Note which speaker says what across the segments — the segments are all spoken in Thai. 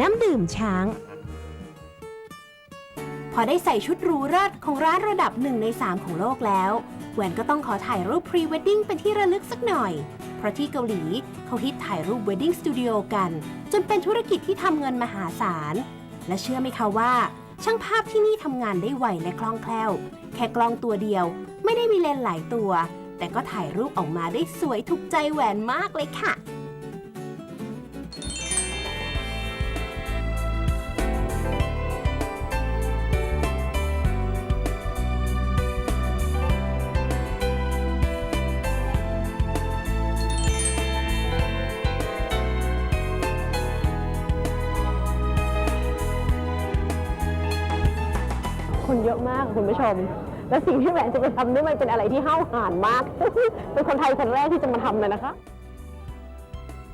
Speaker 1: น้ำดื่มช้าง พอได้ใส่ชุดหรูเลิศของร้านระดับหนึ่งใน3ของโลกแล้วแหวนก็ต้องขอถ่ายรูปพรีเวดดิ้งเป็นที่ระลึกสักหน่อย เพราะที่เกาหลีเขาฮิตถ่ายรูปเวดดิ้งสตูดิโอกัน จนเป็นธุรกิจที่ทำเงินมหาศาล และเชื่อไหมคะว่า ช่างภาพที่นี่ทำงานได้ไวและคล่องแคล่ว แค่กล้องตัวเดียว ไม่ได้มีเลนส์หลายตัว แต่ก็ถ่ายรูปออกมาได้สวยถูกใจแหวนมากเลยค่ะ
Speaker 2: นเยอะมากคุณผู้ชม และสิ่งที่แหวนจะไปทำนี่มันเป็นอะไรที่ห้าวหาญมาก เป็นคนไทยคนแรกที่จะมาทำเลยนะคะ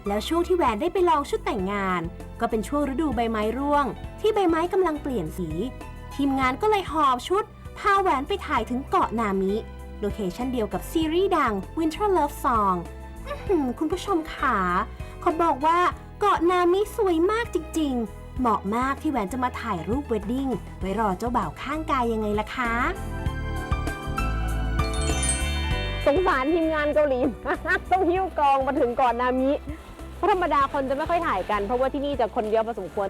Speaker 1: แล้วช่วงที่แหวนได้ไปลองชุดแต่งงาน ก็เป็นช่วงฤดูใบไม้ร่วง ที่ใบไม้กำลังเปลี่ยนสี ทีมงานก็เลยหอบชุดพาแหวนไปถ่ายถึงเกาะนามิ โลเคชั่นเดียวกับซีรีส์ดัง Winter Love Song คุณผู้ชมขาเขาบอกว่าเกาะนามิสวยมากจริงๆ เหมาะมากที่แหวนจะมาถ่ายรูปเวดดิ้งไว้รอเจ้าบ่าวข้างกายยังไงล่ะคะ
Speaker 2: สงสารทีมงานเกาหลีมากต้องหิ้วกองมาถึงก่อนนามิเพราะธรรมดาคนจะไม่ค่อยถ่ายกัน เพราะว่าที่นี่จะคนเยอะพอสมควร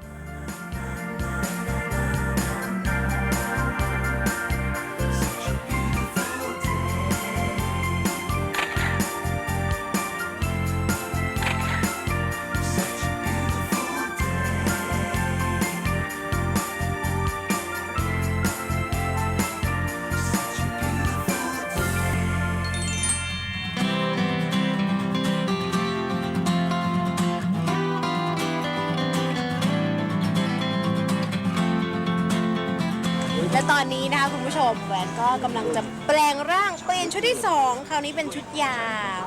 Speaker 3: และตอนนี้นะคะคุณผู้ชมแหวนก็กำลังจะแปลงร่างเป็นชุดที่ 2 คราวนี้เป็นชุดยาว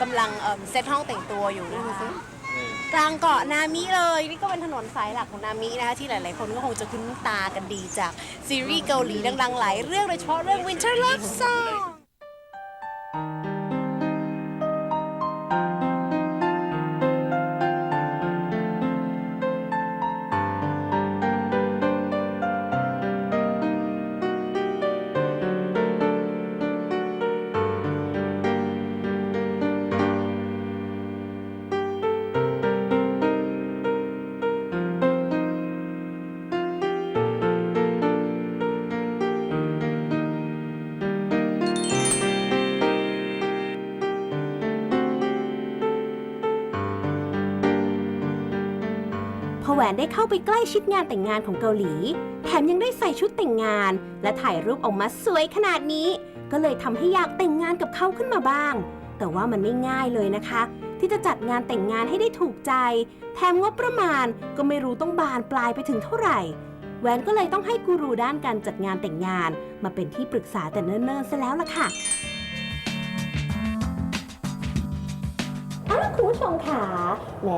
Speaker 3: กำลังเอิ่มเซตห้องแต่งตัวอยู่นะคะกลางเกาะนามิเลยนี่ก็เป็นถนนสายหลักของนามินะคะที่หลาย ๆ คนก็คงจะคุ้นตากันดีจากซีรีส์เกาหลีดัง ๆ หลายเรื่องโดยเฉพาะเรื่อง Winter Love Song
Speaker 1: วนได้เข้าไปใกล้ชิดงานแต่งงานของเกาหลี แถมยังได้ใส่ชุดแต่งงาน และถ่ายรูปออกมาสวยขนาดนี้ ก็เลยทำให้อยากแต่งงานกับเขาขึ้นมาบ้าง แต่ว่ามันไม่ง่ายเลยนะคะ ที่จะจัดงานแต่งงานให้ได้ถูกใจ แถมงบประมาณก็ไม่รู้ต้องบานปลายไปถึงเท่าไหร่แหวนก็เลยต้องให้กูรูด้านการจัดงานแต่งงาน มาเป็นที่ปรึกษาแต่เนิ่นๆซะแล้วล่ะค่ะ
Speaker 2: คุณผู้ชมค่ะแหม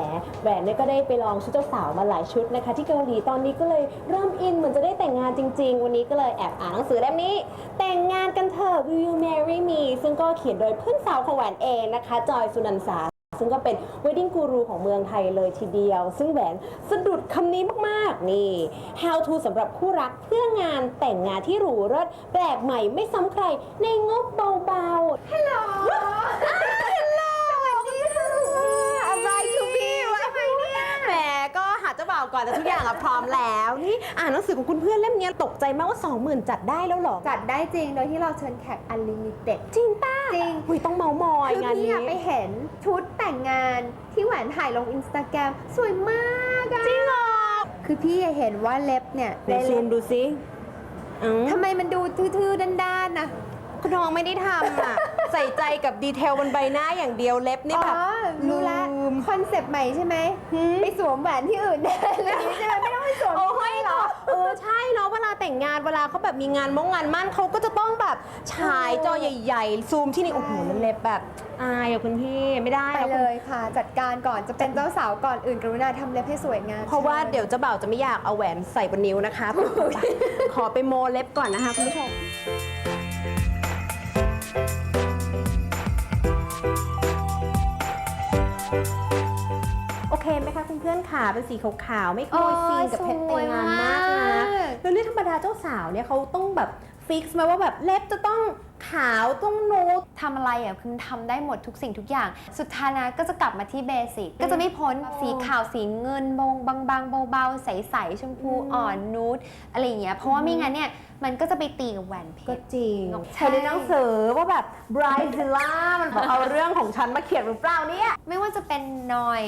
Speaker 2: แหวนเนี่ยก็ได้ไปลองชุดเจ้าสาวมาหลายชุดนะคะ ที่เกาหลีตอนนี้ก็เลยเริ่มอินเหมือนจะได้แต่งงานจริง ๆ วันนี้ก็เลยแอบอ่านหนังสือเล่มนี้ แต่งงานกันเถอะ Will you marry me ซึ่งก็เขียนโดยเพื่อนสาวของแหวนเองนะคะ จอยสุนันสาซึ่งก็เป็น wedding guru ของเมืองไทยเลยทีเดียว ซึ่งแหวนสะดุดคำนี้มาก ๆ นี่ how to สำหรับคู่รักเพื่องานแต่งงานที่หรูเลิศแปลกใหม่ไม่ซ้ำใครในงบเบาๆ ฮัลโหล ก่อนแต่ทุกอย่างอะพร้อมแล้วนี่อ่านหนังสือของคุณเพื่อนเล่มเนี้ยตกใจมากว่า 20,000 จัดได้แล้วเหรอ
Speaker 4: จัดได้จริงโดยที่เราเชิญแขก unlimited
Speaker 2: จริงป้า
Speaker 4: จริง
Speaker 2: หุยต้องเมามอย
Speaker 4: คืองา
Speaker 2: น
Speaker 4: พี่
Speaker 2: นี้
Speaker 4: อะไปเห็นชุดแต่งงานที่แหวนถ่ายลงอินสตาแกรมสวยมากอะจริงเหรอ คือพี่เห็นว่าเล็บเนี่ย
Speaker 2: ไหนซูมดูซิอืม
Speaker 4: ทำไมมันดูทื่อๆด้านๆนะ
Speaker 2: คุณน้องไม่ได้ทำอะ ใส่ใจกับดีเทลบนใบหน้าอย่างเดียวเล็บนี่
Speaker 4: อ๋
Speaker 2: แบบ
Speaker 4: อรู้แล้ว
Speaker 2: ลืม
Speaker 4: คอนเซปต์ใหม่ใช่ไหมไปสวมแหวนที่อื่นได้เลยใช่ไหมไม่ต้องไปสวม
Speaker 2: โอ้
Speaker 4: ที่
Speaker 2: ย
Speaker 4: นี่
Speaker 2: เหรอเออใช่เนาะเวลาแต่งงานเวลาเขาแบบมีงานมงงานมั่นเขาก็จะต้องแบบฉายจอใหญ่ ๆ ซูมที่นี่โอ้โหแล้วเล็บแบบอายอะคุณพี่ไม่ได้
Speaker 4: ไป
Speaker 2: อะ
Speaker 4: เลยค่ะ จัดการก่อนจะเป็นเจ้าสาวก่อนอื่นกรุณาทำเล็บให้สวยงาม
Speaker 2: เพราะว่าเดี๋ยวเจ้าบ่าวจะไม่อยากเอาแหวนใส่บนนิ้วนะคะ ขอไปโมเล็บก่อนนะคะคุณผู้ชม ขาเป็นสีขาวๆไม่ขโมยซีนกับเพชรแต่งงานมากนะแล้วเรื่องธรรมดาเจ้าสาวเนี่ยเขาต้องแบบฟิกซ์ไหมว่าแบบเล็บจะต้องขาวต้องนูด
Speaker 4: ทำอะไรอะคือมันทำได้หมดทุกสิ่งทุกอย่าง สุดท้ายนะก็จะกลับมาที่เบสิกก็จะไม่พ้นสีขาวสีเงินบงบางบางๆเบาๆใสๆชมพูอ่อนนูดอะไรอย่างเงี้ยเพราะว่าไม่งั้นเนี่ยมันก็จะไปตีกับแหวนเพ
Speaker 2: ก็
Speaker 4: ชร
Speaker 2: จริง
Speaker 4: ใช่
Speaker 2: เธอในหนังสือว่าแบบ Bridezilla มันบอกเอาเรื่องของฉันมาเขียนหรือเปล่าเนี่ย
Speaker 4: ไม่ว่าจะเป็นนอย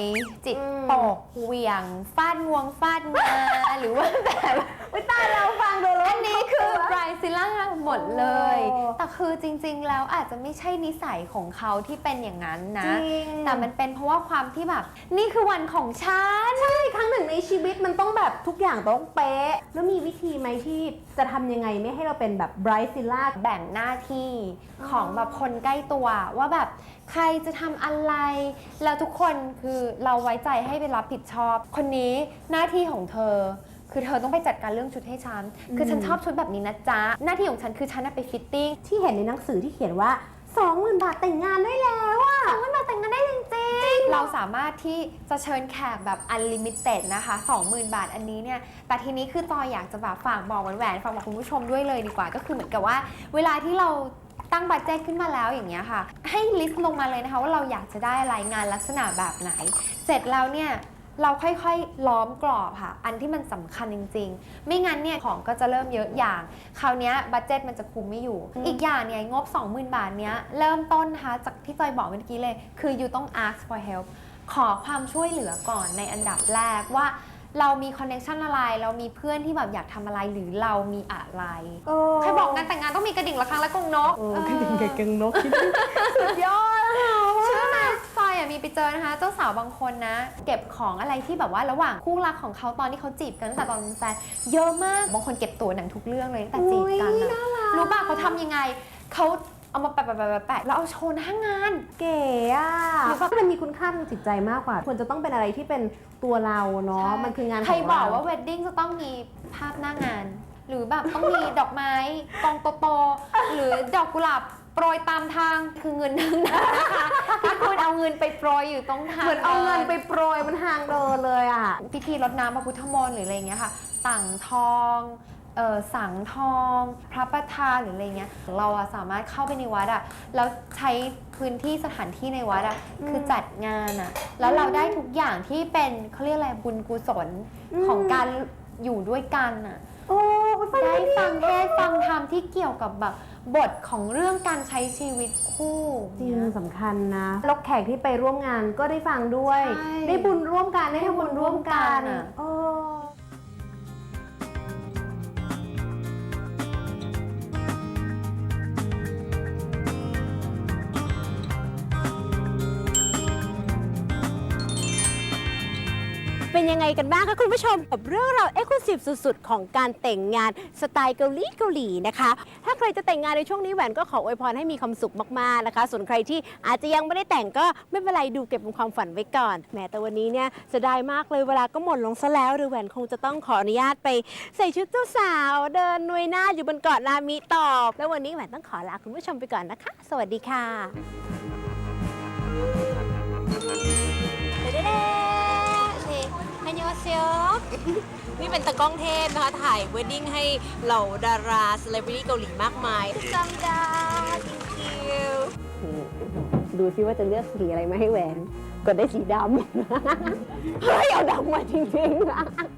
Speaker 4: จิต
Speaker 2: อืม
Speaker 4: ตกเหวี่ยง ฟาดงวงฟาดงา หรือว่าแบบ
Speaker 2: อุ้ยตายเราฟังดูแล้ว
Speaker 4: อันนี้คือไบรซิล่าหมดเลย
Speaker 2: โอ้
Speaker 4: แต่คือจริง ๆ แล้วอาจจะไม่ใช่นิสัยของเขาที่เป็นอย่างนั้นนะ
Speaker 2: จริง
Speaker 4: แต่มันเป็นเพราะว่าความที่แบบ นี่คือวันของฉัน
Speaker 2: ใช่ครั้งหนึ่งในชีวิตมันต้องแบบทุกอย่างต้องเป๊ะ แล้วมีวิธีไหมที่จะทำยังไงไม่ให้เราเป็นแบบ Bridezilla
Speaker 4: แบ่งหน้าที่ของแบบคนใกล้ตัว ว่าแบบใครจะทำอะไร แล้วทุกคนคือเราไว้ใจให้ไปรับผิดชอบ คนนี้หน้าที่ของเธอ คือเธอต้องไปจัดการเรื่องชุดให้ฉันคือฉันชอบชุดแบบนี้นะจ๊ะหน้าที่ของฉันคือฉันน่ะไปฟิตติ้ง
Speaker 2: ที่เห็นในหนังสือที่เขียนว่า 20,000 บาทแต่งงานได้แล้วอะ
Speaker 4: ไม่มาแต่งงานได้จริงๆ เราสามารถที่จะเชิญแขกแบบ unlimited นะคะ 20,000 บาทอันนี้เนี่ย แต่ทีนี้คือตอยอยากจะแบบฝากบอกแหวนๆฝากบอกคุณผู้ชมด้วยเลยดีกว่า ก็คือเหมือนกับว่า เวลาที่เราตั้งบัตเจตขึ้นมาแล้วอย่างเงี้ยค่ะ ให้ลิสต์ลงมาเลยนะคะว่าเราอยากจะได้อะไรงานลักษณะแบบไหน เสร็จแล้วเนี่ย เราค่อยๆ ล้อมกรอบค่ะ อันที่มันสำคัญจริง ๆ ไม่งั้นเนี่ยของก็จะเริ่มเยอะอย่าง คราวเนี้ยบัตเจ็ตมันจะคุมไม่อยู่ อีกอย่างเนี่ยงบ 20,000 บาทเนี้ยเริ่มต้นนะคะจากที่จอยบอกเมื่อกี้เลย คือ you ต้อง ask for help ขอความช่วยเหลือก่อนในอันดับแรกว่าเรามีคอนเน c t ชันอะไร เรามีเพื่อนที่แบบอยากทำอะไรหรือเรามีอะไรใครบอกงานแต่งงานต้องมีกระดิ่งระฆังและกรงนก
Speaker 2: โอ้กระดิ่งกับกังนกคิดดูสุดยอด อ
Speaker 4: ยอะมีไปเจอนะคะ เจ้าสาวบางคนนะ เก็บของอะไรที่แบบว่าระหว่างคู่รักของเขาตอนที่เขาจีบกันตั้งแต่ตอนเป็นแฟนเยอะมากบางคนเก็บตัวหนังทุกเรื่องเลยตั้งแต่จีบกันอะรู้ป่ะเขาทำยังไงเขาเอามาแปะแปะแปะแปะแปะแล้วเอาโชว์หน้างาน
Speaker 2: เก๋อะหรือว่ามันมีคุณค่าทางจิตใจมากกว่า ควรจะต้องเป็นอะไรที่เป็นตัวเราเนาะมันคืองานของ
Speaker 4: ใคร
Speaker 2: เรา
Speaker 4: บอกว่าเวดดิ้งจะต้องมีภาพหน้างาน หรือแบบต้องมี ดอกไม้กองโตๆหรือดอกกุหลาบ โปรยตามทางคือเงินทั้งนั้นนะคะที่คุณเอาเงินไปโปรยอยู่ตรงทาง
Speaker 2: เหมือนเอาเงินไปโปรยมันทางเดินเลยอะ
Speaker 4: พิธีรดน้ำพระพุทธมนต์หรืออะไรอย่างเงี้ยค่ะต่างทองเออสังทอง พระประธานหรืออะไรเงี้ยเราอะสามารถเข้าไปในวัดอะแล้วใช้พื้นที่สถานที่ในวัดอะคือจัดงานอะแล้วเราได้ทุกอย่างที่เป็นเขาเรียกอะไรบุญกุศลของการอยู่ด้วยกันอะ
Speaker 2: โอ้ย ฟัง
Speaker 4: ได้
Speaker 2: ไม่
Speaker 4: ฟังเทศน์ฟังธรรมที่เกี่ยวกับแบบบทของเรื่องการใช้ชีวิตคู่
Speaker 2: จริง
Speaker 4: เนี่ย
Speaker 2: สำคัญนะ แล้วแขกที่ไปร่วมงานก็ได้ฟังด้วย
Speaker 4: ใช่
Speaker 2: ได้บุญร่วมกันได้ทำบุญร่วมกัน
Speaker 4: ได้บุญร่วมกันอะ
Speaker 2: เออ
Speaker 1: ยังไงกันบ้างคะคุณผู้ชมกับเรื่องราวเอ็กซ์คลูซีฟสุดๆ ของการแต่งงานสไตล์เกาหลีเกาหลีนะคะ ถ้าใครจะแต่งงานในช่วงนี้แหวนก็ขออวยพรให้มีความสุขมากๆนะคะ ส่วนใครที่อาจจะยังไม่ได้แต่งก็ไม่เป็นไรดูเก็บเป็นความฝันไว้ก่อนแหมแต่วันนี้เนี่ยจะได้มากเลยเวลาก็หมดลงซะแล้วหรือแหวนคงจะต้องขออนุญาตไปใส่ชุดเจ้าสาวเดินหนวยหน้าอยู่บนเกาะนามิต่อแล้ววันนี้แหวนต้องขอลาคุณผู้ชมไปก่อนนะคะ สวัสดีค่ะ เซียนี่เป็นตะกล้องเทพนะคะ ถ่ายเวดดิ้งให้เหล่าดาราเซเลบริตี้เกาหลีมากมายซัมดา thank you ดูซิว่าจะเลือกสีอะไรมาให้แหวน ก็ได้สีดำ เฮ้ย เอาดำมาจริงๆ